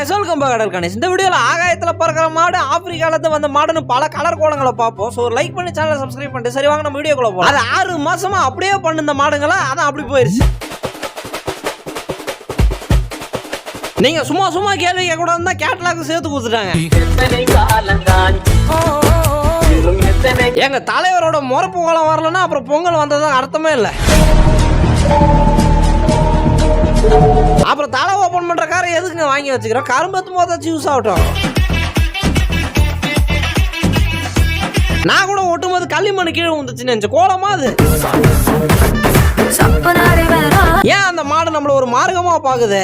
Guys welcome கடல் கணேஷ் இந்த வீடியோல ஆகாயத்துல பறக்கிற மாடு ஆப்பிரிக்கால இருந்து வந்த மாடுன்னு பல கலர் கோலங்களை பார்ப்போம். ஸோ லைக் பண்ணி சேனலை சப்ஸ்கிரைப் பண்ணிட்டு சரி வாங்க நம்ம வீடியோக்குள்ள போகலாம் அது ஆறு மாசமா அப்படியே பண்ணு இந்த மாடுங்களா? அதான் அப்படி போயிருச்சு. நீங்க சும்மா சும்மா கேள்வி கேட்க கூடாதுன்னு தான் கேட்லாக் சேர்த்து கொடுத்துட்டாங்க. எங்க தலைவரோட முறப்பு கோலம் வரலன்னா அப்புறம் பொங்கல் வந்ததுதான் அர்த்தமே இல்லை. அப்புறம் தலை ஓபன் பண்ற காரை எதுக்குங்க வாங்கி வச்சுக்கிறோம்? கரும்பத்து மொதல் யூஸ் ஆகட்டும். நான் கூட ஒட்டும்போது களிமண் கீழே வந்துச்சுன்னு நினைச்சேன். கோலமா அது? ஏன் அந்த மாடு நம்மள ஒரு மார்க்கமா பாக்குது?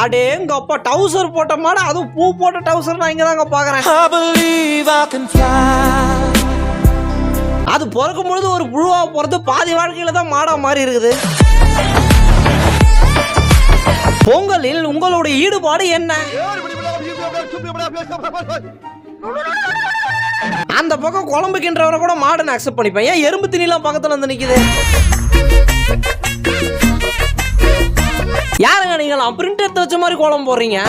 அடேங்க அப்பா டவுசர் போட்ட மாடு அதுவும் பூ போட்ட டவுசர் நான் இங்க தாங்க பாக்குறேன் அது பிறக்கும் பொழுது ஒரு புழுவாக பிறந்து பாதி வாழ்க்கையில் தான் மாடாக மாறி இருக்குது. பொங்கலில் உங்களுடைய ஈடுபாடு என்ன? அந்த பக்கம் குழம்புக்கின்றவரை கூட மாடு நான் அக்செப்ட் பண்ணிப்பேன். ஏன் எறும்பு திணிலாம் பக்கத்தில் வந்து நிக்குது? யாருங்க நீங்களாம் பிரிண்ட் எடுத்து வச்ச மாதிரி கோலம் போடுறீங்க.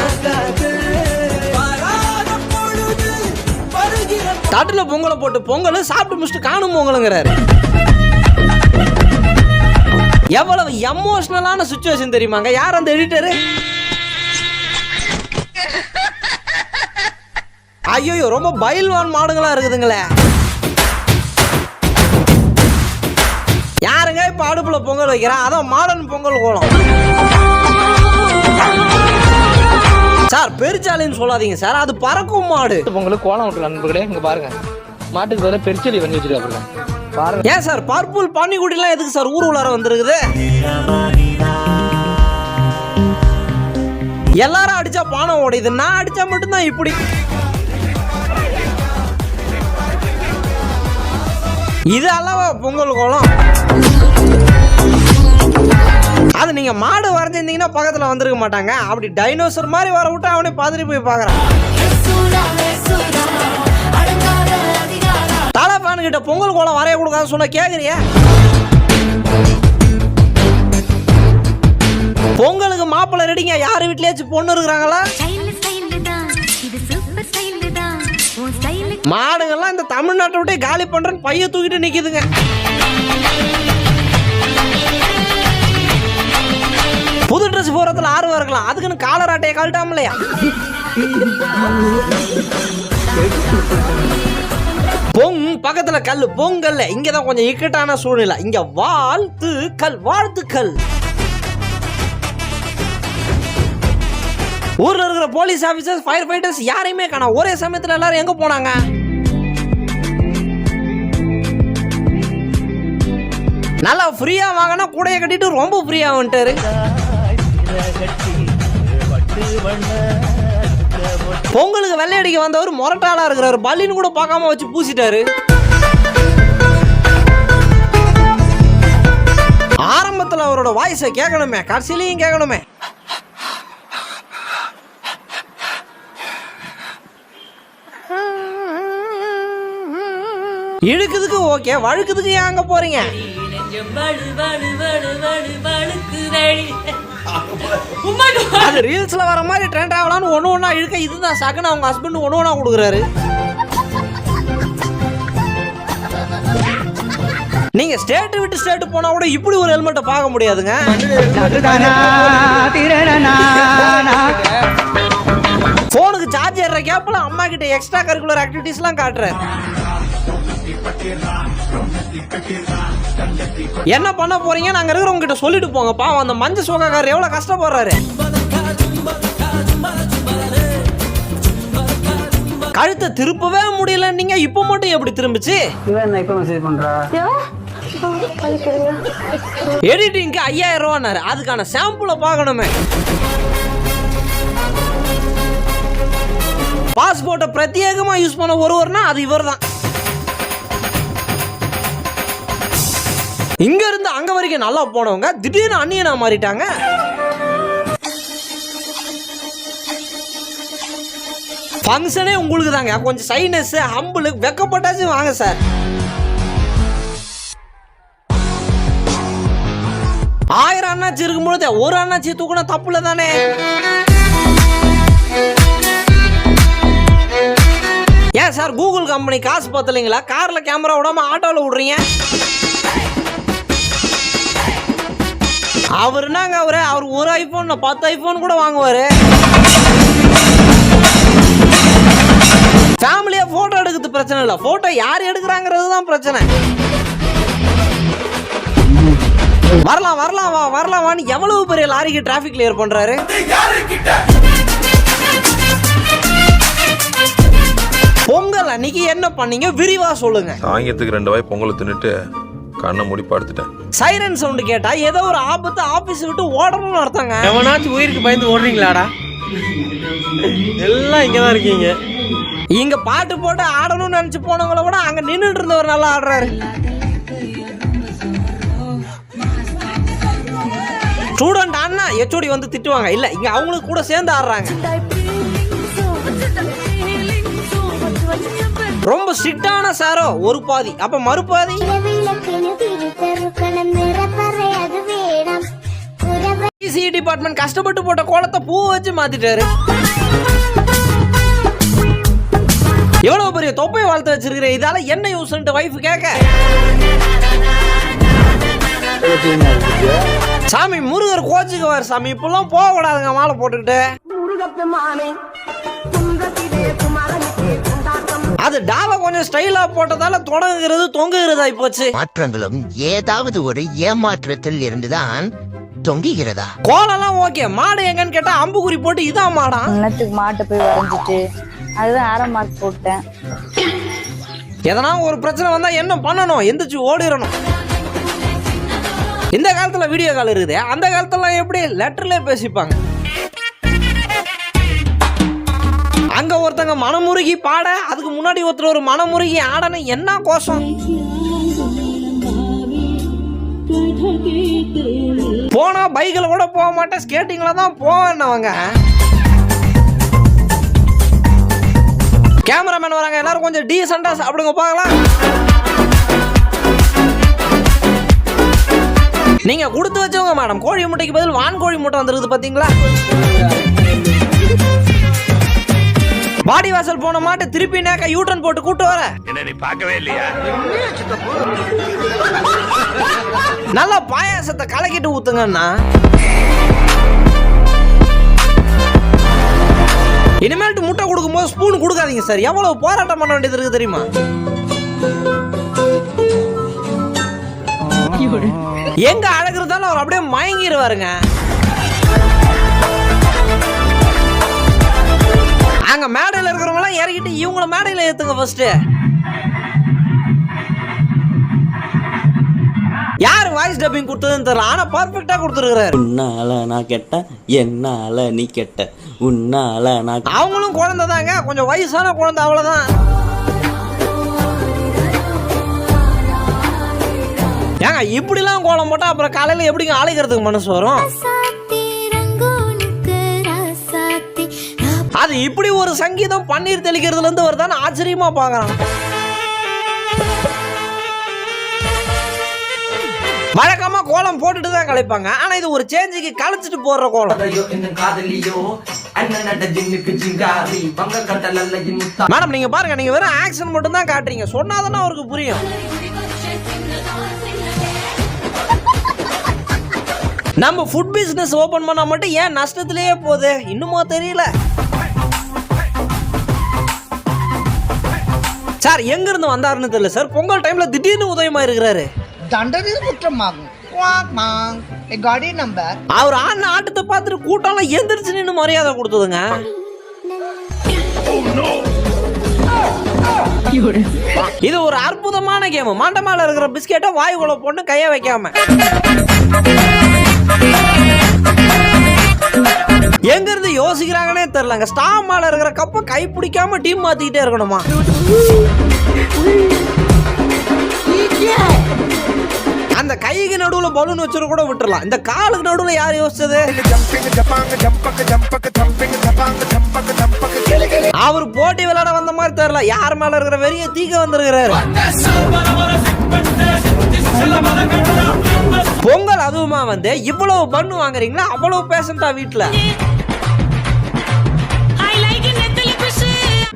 தட்டுல பொங்கலை போட்டு பொங்கல் சாப்பிட்டு முடிச்சுட்டு காணும் பொங்கலுங்கிறாரு எவ்வளவு எமோஷனலான சுச்சுவேஷன் தெரியுமாங்க? யார் அந்த எடிட்டரு ஐயோ ரொம்ப பயில்வான் மாடுங்களா இருக்குதுங்களே. யாருங்க இப்ப அடுப்புல பொங்கல் வைக்கிறா? அதான் மாடர்ன் பொங்கல் கோலம். சார் பெருச்சாலைன்னு சொல்லாதீங்க சார். அது பறக்கும் மாடு. பொங்கலுக்கு கோலம் விட்டுல நண்பர்களே இங்க பாருங்க. மாட்டுக்கு பதிலாக பெருச்செடி பண்ணி வச்சிருக்காங்க பாருங்க. ஏன் சார் பர்பிள் பன்னிக்குட்டிலாம் எதுக்கு சார் ஊர் உள்ளார வந்திருக்குது? எல்லாரும் அடிச்சா பானை உடையுது. நான் அடிச்சா மட்டும்தான் இப்படி. இது அல்லவா பொங்கல் கோலம்? நீங்கள் நீங்க மாடு வரைஞ்சிருந்தீங்கன்னா பக்கத்தில் வந்திருக்க மாட்டாங்க. அப்படி டைனோசர் மாதிரி வர விட்டு அவனே பதறி போய் பார்க்குறான் தலை கிட்ட பொங்கல் கோலம் வரைய கொடுக்காத சொன்ன கேட்குறியா பொங்கலுக்கு மாப்பிள்ளை ரெடிங்க யார் வீட்லயாச்சும் பொண்ணு இருக்கிறாங்களா? மாடுங்கள்லாம் இந்த தமிழ்நாட்டை விட்டே காலி பண்றேன்னு பைய தூக்கிட்டு நிக்குதுங்க. புது ட்ரெஸ் போகிறதுல ஆர்வம் இருக்கலாம். அதுக்குன்னு காலர் ஆட்டையை கழட்டாமலையா? பொங் பக்கத்துல கல் பொங்கல்ல. இங்க தான் கொஞ்சம் இக்கட்டான சூழ்நிலை. இங்க வாழ்த்து கல் வாழ்த்துக்கள் ஊர்ல இருக்கிற போலீஸ் ஆபீசர்ஸ் ஃபயர் ஃபைட்டர்ஸ் யாரையுமே காணோம். ஒரே சமயத்துல எல்லாரும் எங்க போனாங்க? நல்லா ஃப்ரீயா வாங்கினா கூடையை கட்டிட்டு ரொம்ப ஃப்ரீயா வந்துட்டாரு. பொங்கலுக்கு வெள்ளையடிக்க வந்தவர் முரட்டாளா இருக்கிறவர் பல்லின்னு கூட பார்க்காம வச்சு பூசிட்டாரு. ஆரம்பத்தில் அவரோட வாய்ஸை கேட்கணுமே. கடைசிலையும் கேட்கணுமே. இழுக்குதுக்கு ஓகே வழுக்குதுக்கு ஏன் அங்கே போறீங்க? அது ரீல்ஸ்ல வர மாதிரி ட்ரெண்ட் ஆகலாம்னு ஒண்ணு ஒண்ணா இழுக்க இதுதான். சகன் அவங்க ஹஸ்பண்ட் ஒண்ணு ஒண்ணா கொடுக்குறாரு. நீங்க ஸ்டேட் விட்டு ஸ்டேட் போனா கூட இப்படி ஒரு ஹெல்மெட்டை பார்க்க முடியாதுங்க. போனுக்கு சார்ஜ் ஏற கேப்ல அம்மா கிட்ட எக்ஸ்ட்ரா கரிக்குலர் ஆக்டிவிட்டிஸ்லாம் காட்டுறேன். என்ன பண்ண போறீங்க? நாங்க இருக்கிறவங்க கிட்ட சொல்லிட்டு போங்க. பாவம் அந்த மஞ்ச சோகாக்காரர் எவ்வளவு கஷ்டப்படுறாரு. கழுத்தை திருப்பவே முடியல. நீங்க இப்ப மட்டும் எப்படி திரும்பிச்சு? இவன் இப்போ மெசேஜ் பண்றா? எடிட்டிங்க்கு ஐயாயிரம் ரூபான்னாரு அதுக்கான சாம்பிளை பார்க்கணுமே. பாஸ்போர்ட்டை பிரத்யேகமா யூஸ் பண்ண ஒருவர்னா அது இவர் தான் இங்க இருந்து அங்க வரைக்கும் நல்லா போனவங்க திடீர்னு அந்நியனா மாறிட்டாங்க. ஃபங்க்ஷனே உங்களுக்கு தாங்க. கொஞ்சம் சைனஸ் ஹம்பிள் வெக்கப்பட்டாச்சும் வாங்க சார் ஆயிரம் அண்ணாச்சி இருக்கும்பொழுது ஒரு அண்ணாச்சி தூக்குனா தப்புல தானே? ஏன் சார் கூகுள் கம்பெனி காசு பத்தலைங்களா கார்ல கேமரா விடாம ஆட்டோல விடுறீங்க? அவர் என்னங்க அவரு? அவர் ஒரு ஐபோன் பத்து ஐபோன் கூட வாங்குவாரு. ஃபேமிலியா போட்டோ எடுக்கிறது பிரச்சனை இல்லை. போட்டோ யார் எடுக்கிறாங்கிறது தான் பிரச்சனை. வரலாம் வரலாம் வா வரலாம் வான்னு எவ்வளவு பெரிய லாரிக்கு டிராபிக் கிளியர் பண்றாரு? பொங்கல் அன்னைக்கு என்ன பண்ணீங்க? விரிவா சொல்லுங்க. சாயங்கிறதுக்கு ரெண்டு வாய் பொங்கல் தின்னுட்டு கண்ணை மூடி படுத்துட்டேன். சைரன் சவுண்ட் கேட்டா ஏதோ ஒரு ஆபத்து ஆபீஸ் விட்டு ஓடணும்னு அர்த்தங்க. எவனாச்சும் உயிருக்கு பயந்து ஓடுறீங்களாடா? எல்லாம் இங்கதான் இருக்கீங்க. இங்க பாட்டு போட்டு ஆடணும்னு நினைச்சு போனவங்கள விட அங்க நின்னுட்டு இருந்தவர் நல்லா ஆடுறாரு. ஸ்டூடெண்ட் அண்ணா எச்ஓடி வந்து திட்டுவாங்க. இல்ல இங்க அவங்களுக்கு கூட சேர்ந்து ஆடுறாங்க. ரொம்ப ஸ்ட்ரிக்டான சாரோ ஒரு பாதி. அப்ப மறுபாதி? சிஇ டிபார்ட்மெண்ட் கஷ்டப்பட்டு போட்ட கோலத்தை பூ வச்சு மாத்திட்டாரு. எவ்வளவு பெரிய தொப்பை வளர்த்து வச்சிருக்கிற இதால என்ன யூஸ்ன்ட்டு வைஃப் கேட்க சாமி முருகர் கோச்சுக்குவார் சாமி இப்பெல்லாம் போக கூடாதுங்க மாலை போட்டுக்கிட்டு. அது டாவை கொஞ்சம் ஸ்டைலா போட்டதால தொடங்குகிறது தொங்குகிறது ஆயிப்போச்சு மாற்றங்களும் ஏதாவது ஒரு ஏமாற்றத்தில் இருந்துதான் தொங்குகிறதா கோலம்லாம் ஓகே. மாடு எங்கன்னு கேட்டா அம்புக்குறி போட்டு இதான் மாடா. நிலத்துக்கு மாட்டை போய் வரைஞ்சிட்டு அதுதான் அரை மார்க் போட்டேன். எதனா ஒரு பிரச்சனை வந்தா என்ன பண்ணணும்? எந்திரிச்சு ஓடிடணும் இந்த காலத்துல வீடியோ கால் இருக்குது. அந்த காலத்துல எப்படி? லெட்டர்ல பேசிப்பாங்க. அங்க ஒருத்தங்க மனமுருகி பாட அதுக்கு முன்னாடி ஒருத்தர் ஒரு மனமுருகி ஆடணும். என்ன கோஷம்? போனா பைக்கில் கூட போக மாட்டேன். ஸ்கேட்டிங்கில் தான் போவேன்னவங்க. கேமராமேன் வராங்க. எல்லாரும் கொஞ்சம் டீசெண்டா சாப்பிடுங்க பார்க்கலாம். நீங்க கொடுத்து வச்சவங்க மேடம் கோழி முட்டைக்கு பதில் வான் கோழி முட்டை வந்துருக்குது பாத்தீங்களா வாடி வாசல் போன மாட்டை திருப்பி நேக்க யூட்டன் போட்டு கூட்டு வர. நல்லா பாயாசத்தை கலக்கிட்டு ஊத்துங்கண்ணா. இனிமேல்ட்டு முட்டை கொடுக்கும்போது ஸ்பூன் கொடுக்காதீங்க சார் எவ்வளவு போராட்டம் பண்ண வேண்டியது இருக்கு தெரியுமா? எங்க அழகுறதால அவர் அப்படியே மயங்கிடுவாருங்க அங்க மேடையில இருக்கிறவங்க எல்லாம் இறக்கிட்டு இவங்கள மேடையில ஏத்துங்க ஃபர்ஸ்ட் யார் வாய்ஸ் டப்பிங் கொடுத்ததுன்னு தெரியல. ஆனா பர்ஃபெக்ட்டா கொடுத்துருக்காரு உன்னால நான் கெட்ட என்னால நீ கெட்ட. உன்னால நான் அவங்களும் குழந்தை தாங்க. கொஞ்சம் வயசான குழந்தை அவ்வளவுதான். ஏங்க இப்படிலாம் கோலம் போட்டா அப்புறம் காலையில எப்படிங்க அழைக்கிறதுக்கு மனசு வரும்? அது இப்படி ஒரு சங்கீதம் பன்னீர் தெளிக்கிறதுல இருந்து வருதான்னு ஆச்சரியமா பாக்குறான் வழக்கமா கோலம் போட்டுட்டு தான் கலைப்பாங்க. ஆனா இது ஒரு சேஞ்சுக்கு கலைச்சிட்டு போடுற கோலம். மேடம் நீங்க பாருங்க நீங்க வெறும் ஆக்ஷன் மட்டும் தான் காட்டுறீங்க. சொன்னாதானே அவருக்கு புரியும். நம்ம ஃபுட் பிசினஸ் ஓபன் பண்ணா மட்டும் ஏன் நஷ்டத்திலேயே போகுது? இன்னுமா தெரியல. சார் எங்க இருந்து வந்தாருன்னு தெரியல சார். பொங்கல் டைம்ல திடீர்னு உதயமா இருக்கிறாரு தண்டனை குற்றமாகும் காடி நம்பர் அவர் ஆடின ஆட்டத்தை பார்த்துட்டு கூட்டம்லாம் எந்திரிச்சு நின்று மரியாதை கொடுத்ததுங்க. இது ஒரு அற்புதமான கேம் மண்டமால இருக்கிற பிஸ்கெட்டை வாயுக்குள்ள போட்டு கைய வைக்காம. எங்க இருந்து யோசிக்கிறாங்கன்னே தெரியலங்க. ஸ்டார் மேல இருக்கிற கப்பை கை பிடிக்காம டீம் மாத்திக்கிட்டே இருக்கணுமா? அந்த கைக்கு நடுவுல பலூன் வச்சுட்டு கூட விட்டுறலாம். இந்த காலுக்கு நடுவுல யார் யோசிச்சது? அவர் போட்டி விளையாட வந்த மாதிரி தெரியல. யார் மேல இருக்கிற வெறிய தீக்க வந்திருக்கிறாரு? பொங்கல் அதுவுமா வந்து இவ்வளவு பண்ணு வாங்குறீங்களா? அவ்வளவு பேசண்டா வீட்டுல?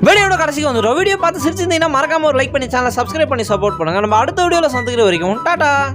வீடியோட கடைசிக்கு வந்துடும் வீடியோ பார்த்து சிரிச்சிருந்தீங்கன்னா மறக்காம ஒரு லைக் பண்ணி சேனலை சப்ஸ்கிரைப் பண்ணி சப்போர்ட் பண்ணுங்க. நம்ம அடுத்த வீடியோவில் சந்திக்கிற வரைக்கும் டாட்டா